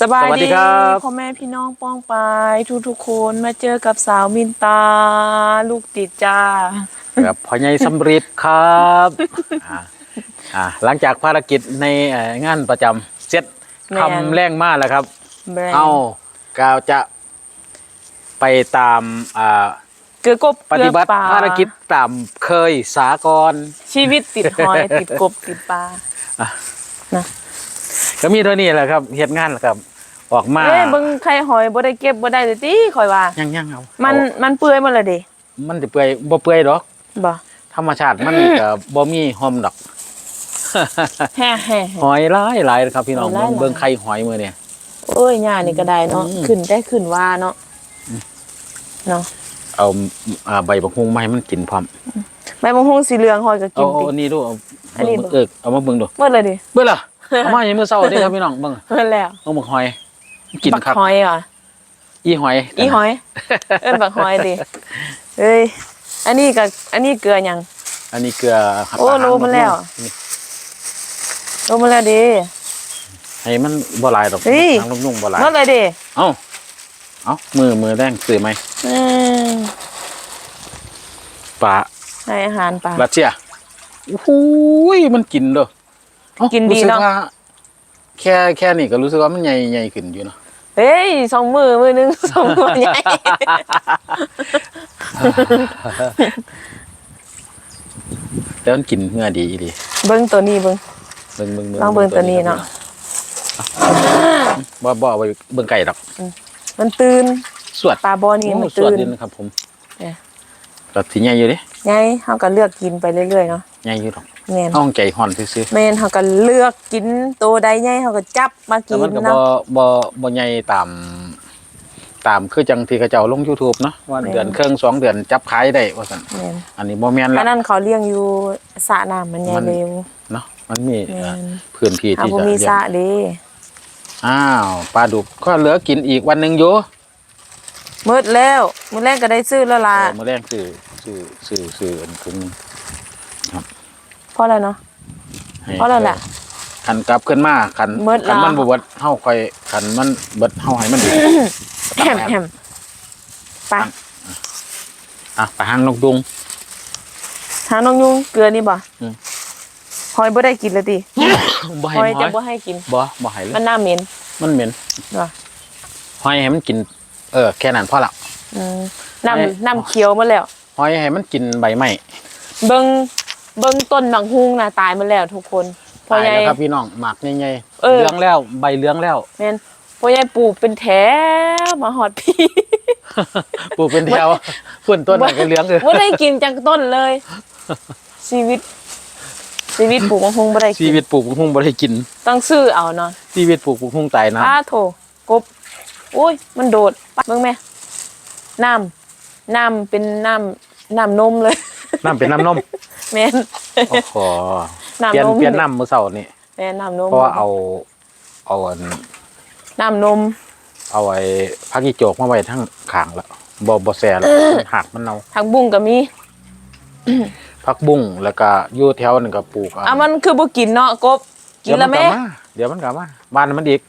สบายสวัสดีครับ พ่อแม่พี่น้องป้องปายทุกทุกๆคนมาเจอกับสาวมินตา ลูกติดจ้าครับพ่อใหญ่สำริดครับอ่าอ่าหลังจากภารกิจในเอ่องานประจำเสร็จแม่นทำแรงมากแล้วครับ แบรนด์เอากาวจะไปตามอ่าเกลือกบปฏิบัติเกลือปลภารกิจตามเคยสากรชีวิตติดหอย ติดกบติดปลาอะนะ ก็มีเท่านี้แหละครับเหตุงานแหละครับ ออกมาเอ้ยเบิ่งไข่หอยบ่ได้เก็บบ่ได้เลยติข่อยว่า ยังยังเอามันเอามันเปื่อยหมดและเด้มันจะเปื่อยบ่เปื่อยดอก บ่ธรรมชาติมันก็บ่มีหอมดอก แฮ่แฮ่หอยหลายหลายนะครับ พี่น้องหอยหลาย เบิ่งไข่หอยมือเนี่ย โอ้ยหญ้านี่ก็ได้เนาะอืม ขึ้นได้ขึ้นว่าเนาะเนาะเอาอ่าใบบักฮุงมาให้มันกินพร้อมใบมะฮุ่งสีเหลืองหอยก็กิเอานเอาติอันนี้ดูเอาอันนี้เบิ่งบ่ เออเอามาเบิ่งดูหมดเลยดิเบิ่งล่ะ เอามาอย่างมื้อเช้านี่ครับพี่น้องเบิ่งหมดแล้วเอาบักหอย กินบักครับ หอยเหรออีหอยอีหอย เอิ้นบักหอยดิเอ้ยอันนี้กับอันนี้เกลือหยัง อันนี้เกลือโอ้รู้มาแล้ว นี่ลงมาแล้วดิให้มันบ่หลายดอกเฮ้ยทางนุ่มๆบ่หลาย หมดเลยดิเอ้า เอ้า มือมือแดงซื้อไหมอืมปลาให้อาหารปลารัสเซียโอ้โหยมันกินเด้อเอ้า กินดีรู้สึเนาะว่แค่แค่นี้ก็รู้สึกว่ามันใหญ่ใหญ่ขึ้นอยู่เนาะเฮ้ยสองมือมือหนึง สองมือใหญ่แต่มันกินเนื้อดีอีหลีเบิ้งตัวนี้เบิ้ง เบิ่งเบิ่งลองเบิ่งตัวนี้เนาะ บ่บ่เอาไปเบิ่งไก่ดอกมันตื่นสวดปลาบอนี่มันโอ้สวตื่ดนดีนะครับ ผมเนี่ย ก็สิใหญ่อยู่เด้ไงเฮาก็เลือกกินไปเรื่อยๆเนาะใหญ่อยู่ดอก แม่นห้องใจห่อนซื่อแม่นเฮาก็เลือกกินตัวใดใหญ่เฮาก็จับมาๆกิแต่นมันก็บ่เนาะ บ่บ่ใหญ่ตามตามคือจังที่เขาเจ้าลง YouTube เนาะว่าแม่น เดือนครึ่งสองเดือนจับขายได้ว่าซั่นแม่นอันนี้บ่แม่นอัละ นนั้นเขาเลี้ยงอยู่สระน้ำมันใหญ่มัน เร็ว เนาะมันมีแม่น เอ่อพื้นที่เอาที่บ่จะมีเลี้ยสระงเด้อ้าวปลาดุกก็เหลือกินอีกวันหนึงอยู่มืดแล้วมื้อแรกก็ได้ซื้อแล้วล่ะเออมื้อแรงซื้อซื้อซื้อซื้ออันครึ่งหนึงเพราะอะไรเนาะให้เพราะอะไรล่ะคันกลับขึ้นมาคันหมดคันมันแล้วบ่เบิดเฮาค่อยคันมันเบิดเฮาให้มันดีแฮมแฮมไปอะไปหางนกดุงหาน้องยุงเกลือนี่บ่อืมหอยบ่ได้กินเลยติบ่ให้หอยหจะอยบ่ให้กินบ่บ่ให้เลยมันน่าเหม็นมันเหม็นว่ะหอยให้มันกิน เออแค่นั้นพอละอืมน้ไม่ำน้ำเขียวหมาแล้วหอยให้มันกินใบไม้เบิ่ง เบิ่งต้นบางฮุงน่ะตายหมาแล้วทุกคนพ่อตายใหญ่ แล้วครับพี่น้องหมากใหญ่เอๆอเหลืองแล้ว ใบเหลืองแล้ว แม่นพ่อใหญ่ปลูกเป็นแถวมาหอดพี่ ปลูกเป็นแถวพุ่นต้นไหนก็เหลืองเลยบ่ได้กินจากต้นเลย ชีวิต ชีวิตปลูกบางฮุงบ่ได้ชีกินวิตปลูกบุกหุ่งบ่ได้กิน ต้องซื้อเอาเนาะชีวิตปลูกบุกหุ่งตายนะอ้าโถกบอุ้ย มันโดดปะเบิ่งแม่น้ำน้ำเป็นน้ำน้ำนมเลย น้ำเป็นน้ำนม แม่นโอ้โหน้ำเปลี่ยนนมเปลี่ยนน้ำมื้อเช้านี่แม่นน้ำนมเพราะว่าเอาเอาอันน้ำนม เอาไอ้พักอีโจกมาไว้ทั้งขางแล้วบ่บ่แซ่แล้วมันหักมันเน่าผักบุ้งก็มีพักบุ้งแล้วก็อยู่แถวนึงก็ปลูกอะมันคือบ่กินเนาะกบกินแล้วแม่เดี๋ยวมันกลับมาบานมันอีก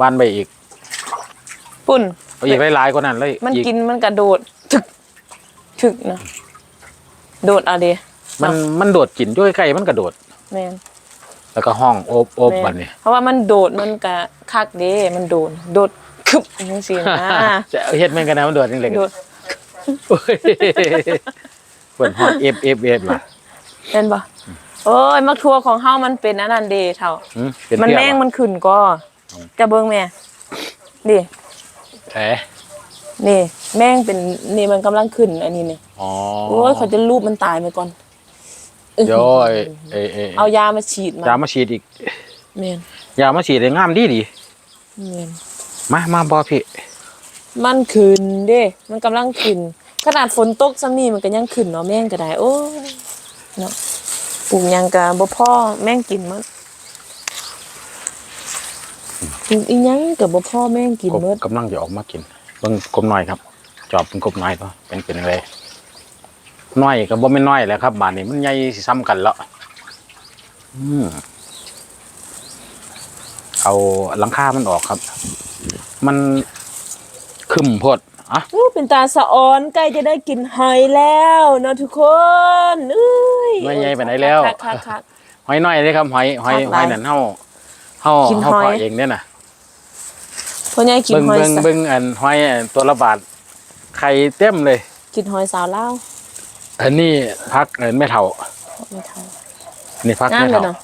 บานไปอีกปุ่นเอาอีกหลายๆกว่านั้นเลย มันอีกินมันกระโดดถึกถึกนะโดดเอาเดี มันมันโดดกินด้วยไก่มันกระโดดแม่นแล้วก็ห้องโอบโอบแม่บันนี่เพราะว่ามันโดดมันก็คักเด้มันโดนโดดคึบจังซี่นะจะเฮ็ดแม่นกันนะมันโดดจังได๋โดดโอ้ยเพิ่นฮอดเอฟเอฟเอฟล่ะเห็นบ่โอ้ยมักทัวของเฮามันเป็นอันนั้นเด้เท่าหืมเป็นมันเพี้ยแม่งบ่มันขึ้นก็จะเบิ่งแม่นี่แอะนี่ แม่งเป็นนี่มันกำลังขึ้นอันนี้นี่อ๋อโอ้ยเขาจะรูปมันตายไปก่อน เดี๋ยวไอ้ไอ้ไอ้เอายามาฉีดมายามาฉีดอีกแม่นยามาฉีดได้งามดีดีแม่นมามาบ่พี่มันขึ้นเด้มันกำลังขึ้น ขนาดฝนตกซ้ำนี่มันก็ยังขึ้นเนาะแม่งก็ได้ โอ้ยเนาะปลูกหยังก็บ่พอแม่งกินหมดปลูกอีหยังก็บ่พอแม่งกินกบหมดกำลังจะออกมากินเบิ่งกบน้อยครับ จอบเป็นกบน้อยป่ะเป็นเป็นอะไร น้อยก็บ่แม่นน้อยแหละครับบาดนี้มันใหญ่สิซ้ำกันแล้วอืมเอาหลังคามันออกครับ มันคึมโพดอะอู้เป็นตาสะออนใกล้จะได้กินหอยแล้วเนาะทุกคนเอ้ยไม่ใหญ่ไปไหนแล้ว คักคักคักหอยน้อยเลยครับหอยหอยคักหหลายอยนั่นเฮาเฮากินเฮาหอย เพาะเองเนี่ยน่ะพ่อใหญ่กินเบิ่งหอยเบิ่งสาเบิ่งอันหอยอันตัวละบาทไข่เต็มเลย กินหอยสาวเล่าว อันนี้พักเอินแม่เฒ่าไม่ทันอันนี่พักงามแม่เลยเฒ่าเนาะ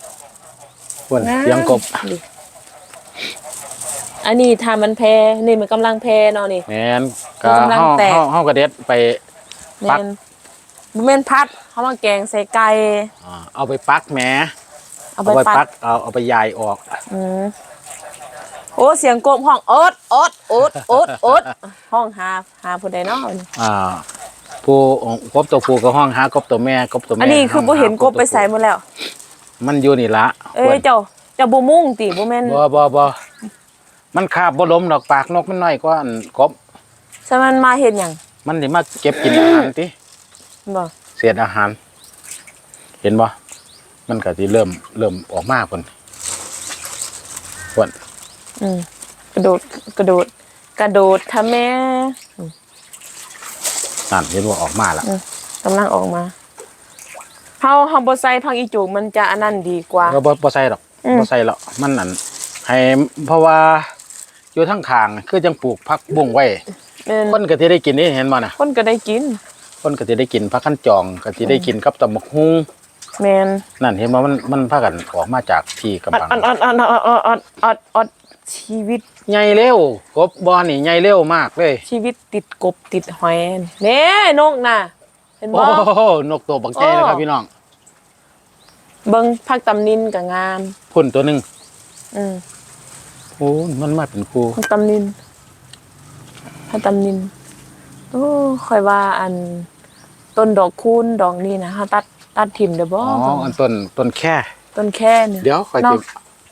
อ้วนงาม เสียังกบดิอันนี้ทามันแพนี่มันกำลังแพเนาะนี่ แม่นก็กำลังเฮาแตกเฮาเฮากระเด็ดไปแมปักนบ่แม่นพัดเขามาแกงใส่ไก่อ่าเอาไปปักแหมเอาไปปัดเอาเอาไปยายออก อืมโอ้เสียงกบห้องโอ๊ดโอ๊ดโอ๊ดโอ๊ดโอ๊ดห้องหาหาผู้ใดเนาะอ่า ผู้กบตัวผู้ก็ห้องหากบตัวแม่กบตัวแม่อันนี้คือบ่เห็นกบไปใส่หมดแล้ว มันอยู่นี่ละเอ้ยเจ้าเจ้าบ่มุ่งติบ่แม่นบ่บ่บ่มันคาบบ่ล้มดอกปากนกมันน้อยกว่าอันกบใช่มันมาเฮ็ดหยังมันสิมาเก็บกินอาหารติบ่เศษอาหาร เห็นบ่มันก็สิเริ่มเริ่มออกมาพุ่นพุ่นอืมกระโดดกระโดดกระโดดค่ะแม่ นั่นเห็นว่าออกมาแล้วกำลังออกมาเฮาเฮาบ่ใส่พังอีจูกมันจะอันนั้นดีกว่าก็บ่บ่ใส่ดอกอืมบ่ใส่หรอกมันนั่นให้เพราะว่าอยู่ทั้งข้างคือจังปลูกผักบุ้งไว้แม่นคนก็สิได้กินนี่เห็นบ่น่ะคนก็ได้กินคนก็สิได้กินผักขั้นจองก็สิได้กินกับตำบักฮุงแม่นนั่นเห็นบ่มันมันพากันออกมาจากที่กำอบังอดออดออดออดออดออดออดออด ชีวิตใหญ่เร็วกบบอนี่ใหญ่เร็วมากเลยชีวิตติดกบติดหอยเน่นกน่ะ เห็นโอ้บ่โหนกตัวบักใจเลยครับโอ้พี่น้องเบิ่งพักตำนินก็งามพุ่นตัวหนึงอืมโอ้มันมาเป็นครูพักตำนินพักตำนินโอ้ค่อยว่าอันต้นดอกคูณดอกนี่นะเฮาตัดตัดถิ่มได้บ่อ๋ออันต้นต้นแค่ต้นแค่เนี่ยเดี๋ยวค่อยเนาะสิ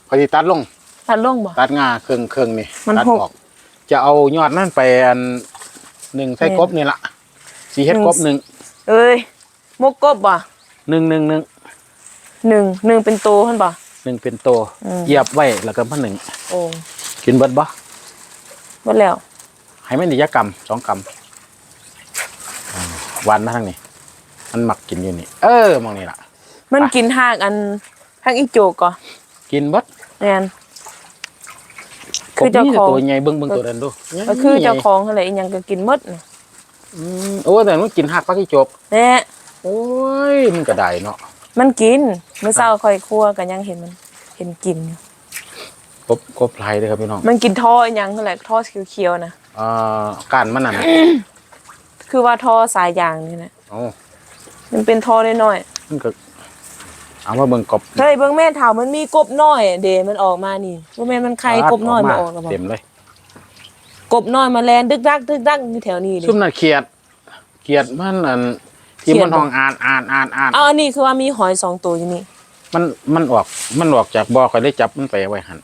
ค่อยสิตัดลง ตัดลงบ่ ตัดงาเครื่องเครื่องนี่มันตัดหก ออก จะเอายอดนั่นไปอันหนึ่งใส่แม่นกบนี่ละสีเฮ็ดหนึ่งกบหนึ่งเอ้ยมกกบบ่หนึ่งหนึ่งหนึ่งหนึ่งหนึ่งเป็นโตหั่นบ่ หนึ่งเป็นโตอืม เหยียบไว้แล้วก็มาหนึ่งโอ้กินเบิดบ่หมดแล้วให้มันนิยกรรมสองกรรมอืมหวันมาทางนี้มันหมักกินอยู่นี่ เออมองนี่ล่ะมันไปกินหากอันหากอีโจกก่อกินเบิดแม่น คือเจ้าของกบนี่ตัวใหญ่เบิ่งเบิ่งตัวนั้นดูก็คือเจ้าใหญ่ของอะไรอีหยังก็กินหมดน่ะอืมโอ้แต่มันกินหักปักอีจบแน่โอ้ยมันก็ได้เนาะมันกินเมื่อเช้าค่อยครัวก็ยังเห็นมันเห็นกินอยู่กบกบไพรเด้อครับพี่น้องมันกินท่ออีหยังนั่นแหละท่อเขียวๆนะอ่าการมันน่ะนะคือว่าท่อสายยางนี่แหละโอ้มันเป็นท่อน้อยมันก็ เอามาเบิ่งกบๆเฮ้ยเบิ่งแม่ถามมันมีกบน้อยเดมันออกมานี่ว่าแม่นมันไข่กบน้อยมาออกแล้วบ่เต็มเลย กบน้อยมาแลนดึกดักดึกดักอยู่แถวนี้เลยซุ่มน่ะเขียด เขียดมันอันที่เขียดมันห้องอ่านอ่านอ่านอ่านเอาอันนี้คือว่ามีหอยสองตัวอยู่นี่มันมันออกมันออกจากบ่อก็ได้จับมันไปไว้หั่น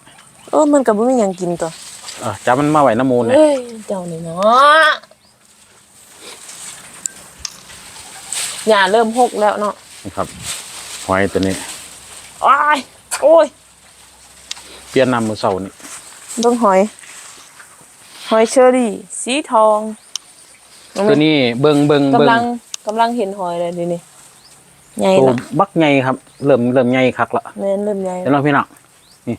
เออมันก็บ่มีหยังกินตัวเออจับมันมาไว้น้ำมูลเนี่ยเอ้ยเจ้านี่เนาะหญ้าเริ่มหกแล้วเนาะนะครับ หอยตัวนี้อ้ายโอ้ยเปลี่ยนน้ำมือเสานี่เบิ่งหอย หอยเชอรี่ สีทองตัวนี้เบิ่งเบิ่งเบิ่งกำลังกำลังเห็นหอยเลยดินี่ใหญ่ตัวละบักใหญ่ครับ เริ่มเริ่มใหญ่คักละแม่นเริ่มใหญ่เห็นบ่พี่น้อง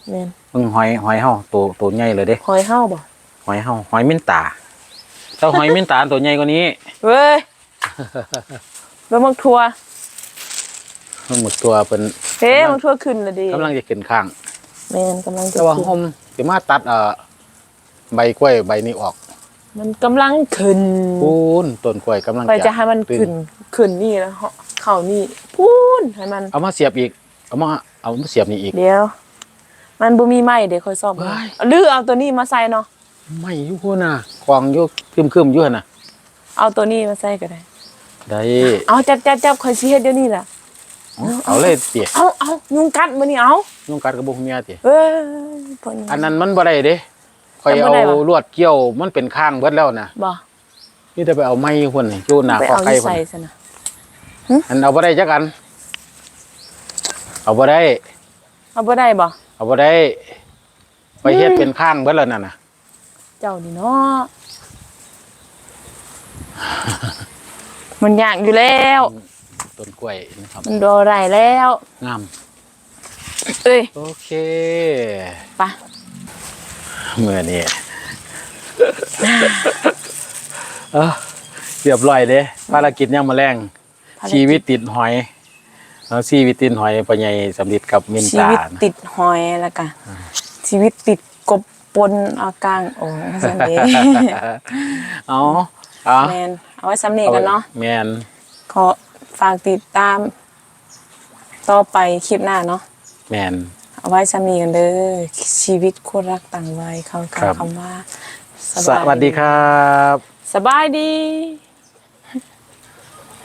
แม่นเบิ่งหอยหอยเฮาตัวตัวใหญ่เลยเด้หอยเห่าบ่หอยเฮาหอยมินตาถ้าหอยมินตาตัวใหญ่กว่านี้ เว้ย เบิ่งมักทัว มันหมดตัวเป็นเฮ้มักทัวขึ้นและดิกำลังจะขึ้นข้างแม่นกำลังจะแต่ว่าขึ้นห่มสิมาตัดเอ่อใบกล้วยใบนี้ออกมันกำลังขึ้นปูนต้นกล้วยกำลังไปจะให้มันตื่ขึ้นขึ้นนี่แล้วเข่านี่พูนให้มัน เอามาเสียบอีก เอามาเอามาเสียบนี่อีกเดี๋ยว มันบ่มีไม้เดี๋ยวค่อยซ่อมว้ายหรือเอาตัวนี้มาใส่เนาะไม่อยู่พุ่นน่ะกองอยู่คึมๆอยู่หั่นน่ะ เอาตัวนี้มาใส่ก็ได้ได้เอาจับจับจับค่อยสิเฮ็ดเดี๋ยวนี้ล่ะ เอาเอาเลยเตี๋ยเอาเอายุงกัดมื้อนี้เอายุงกัดกระบุกเมียเตี๋ยเอ้ยเพิ่นอันนั้นมันบ่ได้เด้คอยมันบ่เอาได้วะลวดเกี่ยวมันเป็นข้างเบิดแล้วนะบ่นี่จะไปเอาไม้พุ่นนี่อยู่หน้าไปคอเอาไก่ที่พุ่นใส่ซะนะอันเอาบ่ได้จักอันเอาบ่ได้ เอาบ่ได้บ่เอาบ่ได้ไปเฮ็ดเป็นข้างเบิดแล้วนั่นน่ะ เจ้านี่เนาะมันยากอยู่แล้ว ต้นกล้วยนะครับมันโดนไรแล้ว งามเอ้ยโอเคไปะเมื่อนี้เออเรียบร้อยเด้ภารกิจยังมาแรงชีวิตติดหอยเอาชีวิตติดหอยปัญญาสำลิดกับมินชีตาวิตนะ ติดหอยแล้วกันชีวิตติดกบปนอากางโอ้ยสันเดเอาเอาแมนเอาไว้สำเนียงกันเนาะแมนขอ ฝากติดตาม ต่อไปคลิปหน้าเนาะแมน เอาไว้สำเนียงกันเด้อชีวิตคู่รักต่างวัยเขาครับ คำว่าสวัสดีครับ สบายดี